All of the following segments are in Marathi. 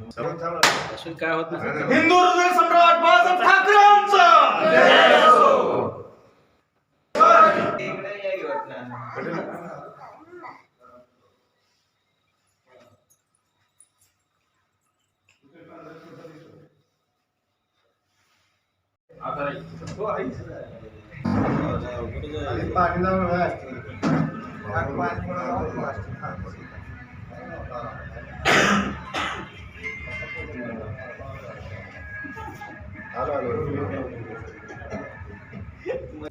अशी काय होत नाही. हिंदू हृदय सम्राट बाळासाहेब ठाकरेंचा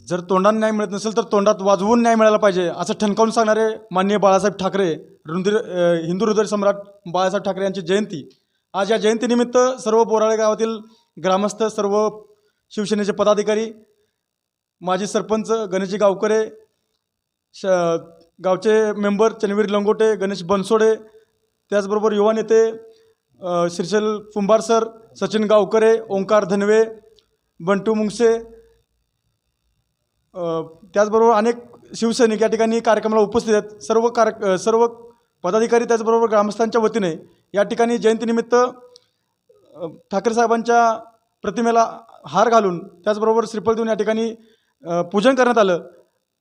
जर तोंडात न्याय मिळत नसेल तर तोंडात वाजवून न्याय मिळाला पाहिजे असं ठणकावून सांगणारे माननीय बाळासाहेब ठाकरे रुंदीर हिंदू हृदय सम्राट बाळासाहेब ठाकरे यांची जयंती. आज या जयंतीनिमित्त सर्व बोराळे गावातील ग्रामस्थ सर्व शिवसेनेचे पदाधिकारी माजी सरपंच गणेशजी गावकरे श गावचे मेंबर चनवीर लंगोटे गणेश बनसोडे त्याचबरोबर युवा नेते श्रीशैल कुंभार सर सचिन गावकरे ओंकार धनवे बंटू मुंगसे त्याचबरोबर अनेक शिवसैनिक या ठिकाणी कार्यक्रमाला उपस्थित आहेत. सर्व कार सर्व पदाधिकारी त्याचबरोबर ग्रामस्थांच्या वतीने या ठिकाणी जयंतीनिमित्त ठाकरे साहेबांच्या प्रतिमेला हार घालून त्याचबरोबर श्रीफळ देऊन या ठिकाणी पूजन करण्यात आलं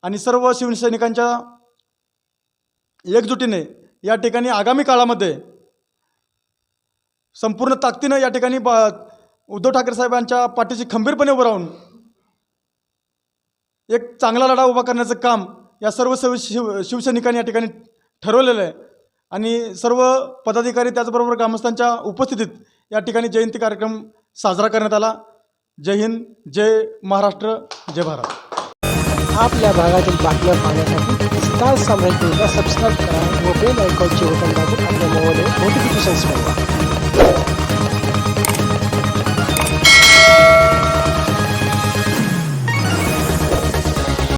आणि सर्व शिवसैनिकांच्या एकजुटीने या ठिकाणी आगामी काळामध्ये संपूर्ण ताकदीनं या ठिकाणी उद्धव ठाकरे साहेबांच्या पाठीशी खंबीरपणे उभं राहून एक चांगला लढा उभा करण्याचं काम या सर्व शिव शिव शिवसैनिकांनी या ठिकाणी ठरवलेलं आहे. आणि सर्व पदाधिकारी त्याचबरोबर ग्रामस्थांच्या उपस्थितीत या ठिकाणी जयंती कार्यक्रम साजरा करण्यात आला. जय हिंद जय महाराष्ट्र जय भारत. आपल्या भागातील बातम्या पाहण्यासाठी स्टार साम्राज्याला सबस्क्राईब करा व बेल आयकॉनचे बटन दाबून आपल्या मोबाईलवर नोटिफिकेशन्स मिळवा Oh!